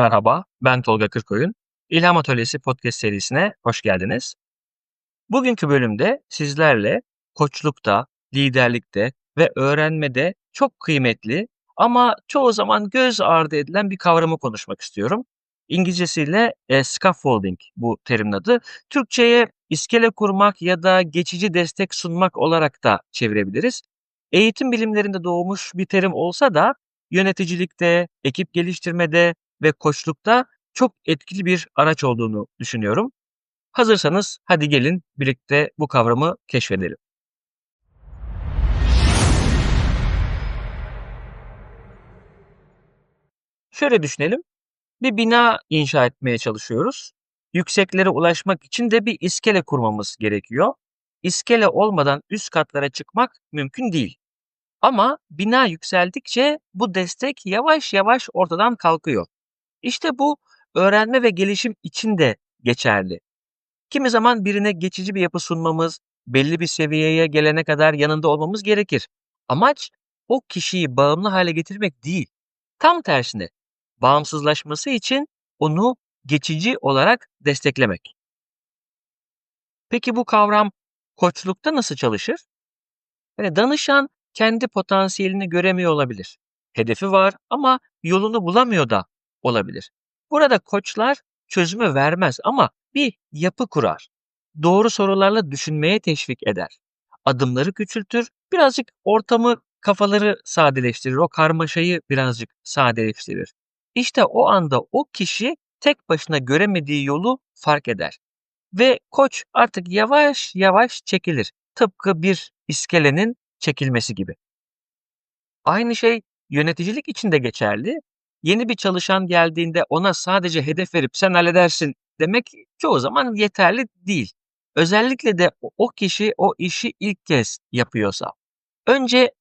Merhaba, ben Tolga Kırkoyun. İlham Atölyesi podcast serisine hoş geldiniz. Bugünkü bölümde sizlerle koçlukta, liderlikte ve öğrenmede çok kıymetli ama çoğu zaman göz ardı edilen bir kavramı konuşmak istiyorum. İngilizcesiyle e, scaffolding bu terimin adı. Türkçe'ye iskele kurmak ya da geçici destek sunmak olarak da çevirebiliriz. Eğitim bilimlerinde doğmuş bir terim olsa da yöneticilikte, ekip geliştirmede ve koçlukta çok etkili bir araç olduğunu düşünüyorum. Hazırsanız hadi gelin birlikte bu kavramı keşfedelim. Şöyle düşünelim. Bir bina inşa etmeye çalışıyoruz. Yükseklere ulaşmak için de bir iskele kurmamız gerekiyor. İskele olmadan üst katlara çıkmak mümkün değil. Ama bina yükseldikçe bu destek yavaş yavaş ortadan kalkıyor. İşte bu öğrenme ve gelişim için de geçerli. Kimi zaman birine geçici bir yapı sunmamız, belli bir seviyeye gelene kadar yanında olmamız gerekir. Amaç o kişiyi bağımlı hale getirmek değil. Tam tersine bağımsızlaşması için onu geçici olarak desteklemek. Peki bu kavram koçlukta nasıl çalışır? Yani danışan kendi potansiyelini göremiyor olabilir. Hedefi var ama yolunu bulamıyor da olabilir. Burada koçlar çözümü vermez ama bir yapı kurar. Doğru sorularla düşünmeye teşvik eder. Adımları küçültür, birazcık ortamı, kafaları sadeleştirir, o karmaşayı birazcık sadeleştirir. İşte o anda o kişi tek başına göremediği yolu fark eder. Ve koç artık yavaş yavaş çekilir. Tıpkı bir iskelenin çekilmesi gibi. Aynı şey yöneticilik için de geçerli. Yeni bir çalışan geldiğinde ona sadece hedef verip sen halledersin demek çoğu zaman yeterli değil. Özellikle de o kişi o işi ilk kez yapıyorsa. Önce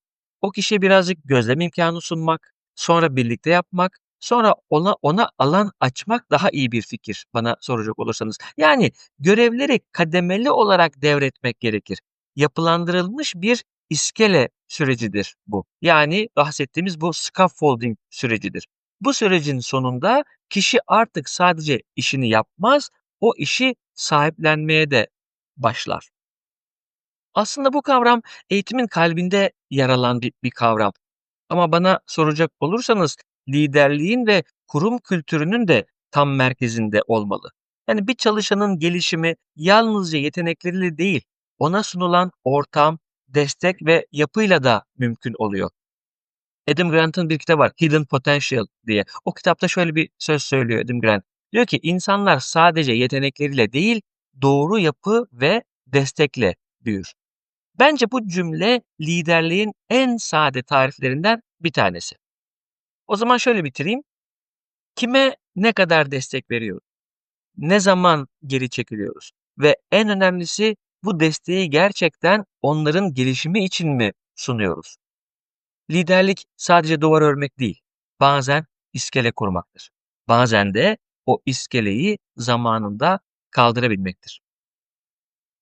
o kişiye birazcık gözlem imkanı sunmak, sonra birlikte yapmak, sonra ona ona alan açmak daha iyi bir fikir bana soracak olursanız. Yani görevleri kademeli olarak devretmek gerekir. Yapılandırılmış bir iskele sürecidir bu. Yani bahsettiğimiz bu scaffolding sürecidir. Bu sürecin sonunda kişi artık sadece işini yapmaz, o işi sahiplenmeye de başlar. Aslında bu kavram eğitimin kalbinde yer alan bir, bir kavram. Ama bana soracak olursanız liderliğin ve kurum kültürünün de tam merkezinde olmalı. Yani bir çalışanın gelişimi yalnızca yetenekleriyle değil, ona sunulan ortam, destek ve yapıyla da mümkün oluyor. Adam Grant'ın bir kitabı var, Hidden Potential diye. O kitapta şöyle bir söz söylüyor Adam Grant. Diyor ki insanlar sadece yetenekleriyle değil, doğru yapı ve destekle büyür. Bence bu cümle liderliğin en sade tariflerinden bir tanesi. O zaman şöyle bitireyim. Kime ne kadar destek veriyoruz? Ne zaman geri çekiliyoruz? Ve en önemlisi bu desteği gerçekten onların gelişimi için mi sunuyoruz? Liderlik sadece duvar örmek değil. Bazen iskele kurmaktır. Bazen de o iskeleyi zamanında kaldırabilmektir.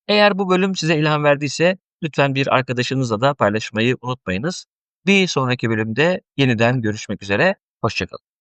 Eğer bu bölüm size ilham verdiyse lütfen bir arkadaşınızla da paylaşmayı unutmayınız. Bir sonraki bölümde yeniden görüşmek üzere. Hoşçakalın.